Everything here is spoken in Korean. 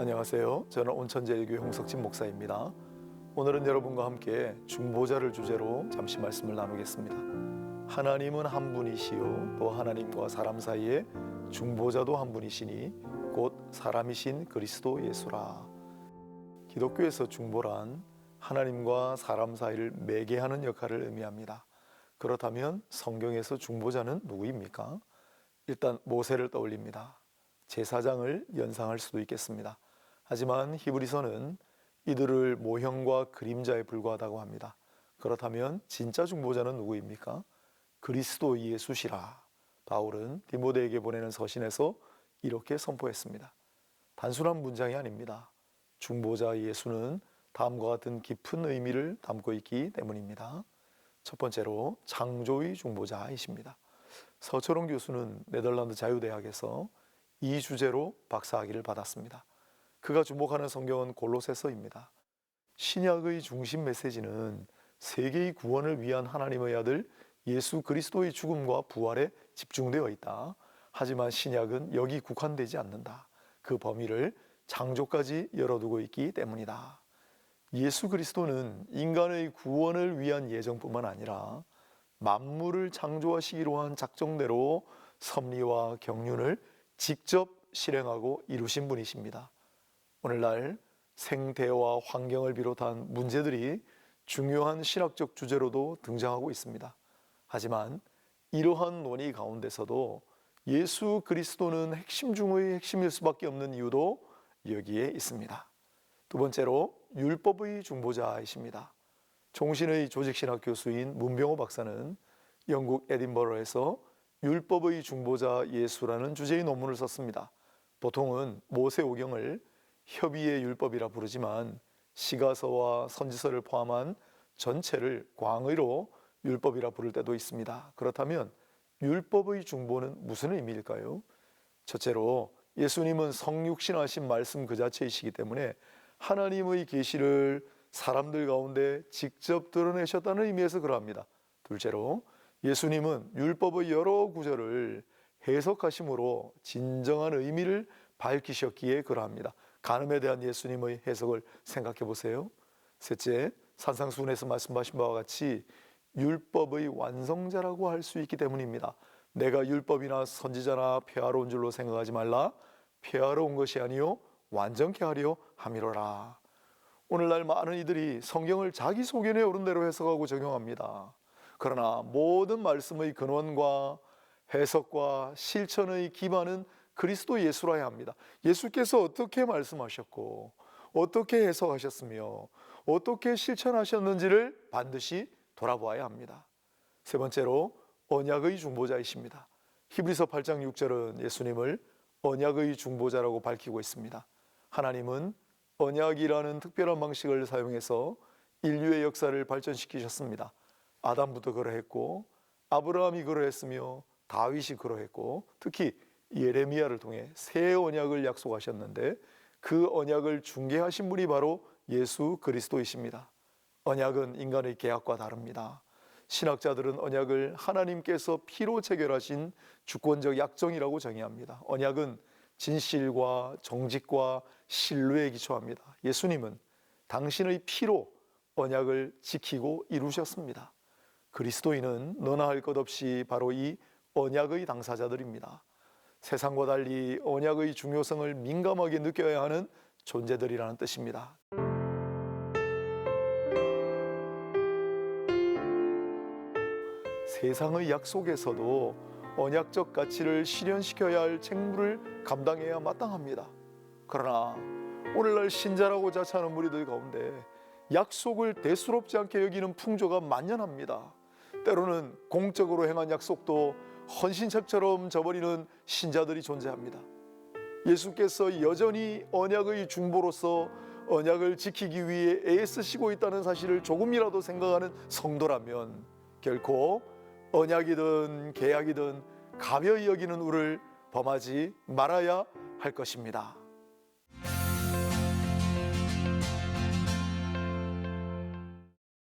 안녕하세요. 저는 온천제일교회 홍석진 목사입니다. 오늘은 여러분과 함께 중보자를 주제로 잠시 말씀을 나누겠습니다. 하나님은 한 분이시요 또 하나님과 사람 사이에 중보자도 한 분이시니 곧 사람이신 그리스도 예수라. 기독교에서 중보란 하나님과 사람 사이를 매개하는 역할을 의미합니다. 그렇다면 성경에서 중보자는 누구입니까? 일단 모세를 떠올립니다. 제사장을 연상할 수도 있겠습니다. 하지만 히브리서는 이들을 모형과 그림자에 불과하다고 합니다. 그렇다면 진짜 중보자는 누구입니까? 그리스도 예수시라. 바울은 디모데에게 보내는 서신에서 이렇게 선포했습니다. 단순한 문장이 아닙니다. 중보자 예수는 다음과 같은 깊은 의미를 담고 있기 때문입니다. 첫 번째로 창조의 중보자이십니다. 서철원 교수는 네덜란드 자유대학에서 이 주제로 박사학위를 받았습니다. 그가 주목하는 성경은 골로새서입니다. 신약의 중심 메시지는 세계의 구원을 위한 하나님의 아들 예수 그리스도의 죽음과 부활에 집중되어 있다. 하지만 신약은 여기 국한되지 않는다. 그 범위를 창조까지 열어두고 있기 때문이다. 예수 그리스도는 인간의 구원을 위한 예정뿐만 아니라 만물을 창조하시기로 한 작정대로 섭리와 경륜을 직접 실행하고 이루신 분이십니다. 오늘날 생태와 환경을 비롯한 문제들이 중요한 신학적 주제로도 등장하고 있습니다. 하지만 이러한 논의 가운데서도 예수 그리스도는 핵심 중의 핵심일 수밖에 없는 이유도 여기에 있습니다. 두 번째로 율법의 중보자이십니다. 종신의 조직신학 교수인 문병호 박사는 영국 에딘버러에서 율법의 중보자 예수라는 주제의 논문을 썼습니다. 보통은 모세오경을 협의의 율법이라 부르지만 시가서와 선지서를 포함한 전체를 광의로 율법이라 부를 때도 있습니다. 그렇다면 율법의 중보는 무슨 의미일까요? 첫째로 예수님은 성육신하신 말씀 그 자체이시기 때문에 하나님의 계시를 사람들 가운데 직접 드러내셨다는 의미에서 그러합니다. 둘째로 예수님은 율법의 여러 구절을 해석하심으로 진정한 의미를 밝히셨기에 그러합니다. 간음에 대한 예수님의 해석을 생각해 보세요. 셋째, 산상수훈에서 말씀하신 바와 같이 율법의 완성자라고 할 수 있기 때문입니다. 내가 율법이나 선지자나 폐하러 온 줄로 생각하지 말라. 폐하러 온 것이 아니요 완전케 하려 함이로라. 오늘날 많은 이들이 성경을 자기 소견에 오른 대로 해석하고 적용합니다. 그러나 모든 말씀의 근원과 해석과 실천의 기반은 그리스도 예수라야 합니다. 예수께서 어떻게 말씀하셨고 어떻게 해석하셨으며 어떻게 실천하셨는지를 반드시 돌아보아야 합니다. 세 번째로 언약의 중보자이십니다. 히브리서 8장 6절은 예수님을 언약의 중보자라고 밝히고 있습니다. 하나님은 언약이라는 특별한 방식을 사용해서 인류의 역사를 발전시키셨습니다. 아담부터 그러했고 아브라함이 그러했으며 다윗이 그러했고 특히 예레미야를 통해 새 언약을 약속하셨는데 그 언약을 중개하신 분이 바로 예수 그리스도이십니다. 언약은 인간의 계약과 다릅니다. 신학자들은 언약을 하나님께서 피로 체결하신 주권적 약정이라고 정의합니다. 언약은 진실과 정직과 신뢰에 기초합니다. 예수님은 당신의 피로 언약을 지키고 이루셨습니다. 그리스도인은 너나 할 것 없이 바로 이 언약의 당사자들입니다. 세상과 달리 언약의 중요성을 민감하게 느껴야 하는 존재들이라는 뜻입니다. 세상의 약속에서도 언약적 가치를 실현시켜야 할 책무를 감당해야 마땅합니다. 그러나 오늘날 신자라고 자처하는 무리들 가운데 약속을 대수롭지 않게 여기는 풍조가 만연합니다. 때로는 공적으로 행한 약속도 헌신책처럼 저버리는 신자들이 존재합니다. 예수께서 여전히 언약의 중보로서 언약을 지키기 위해 애쓰시고 있다는 사실을 조금이라도 생각하는 성도라면 결코 언약이든 계약이든 가벼이 여기는 우를 범하지 말아야 할 것입니다.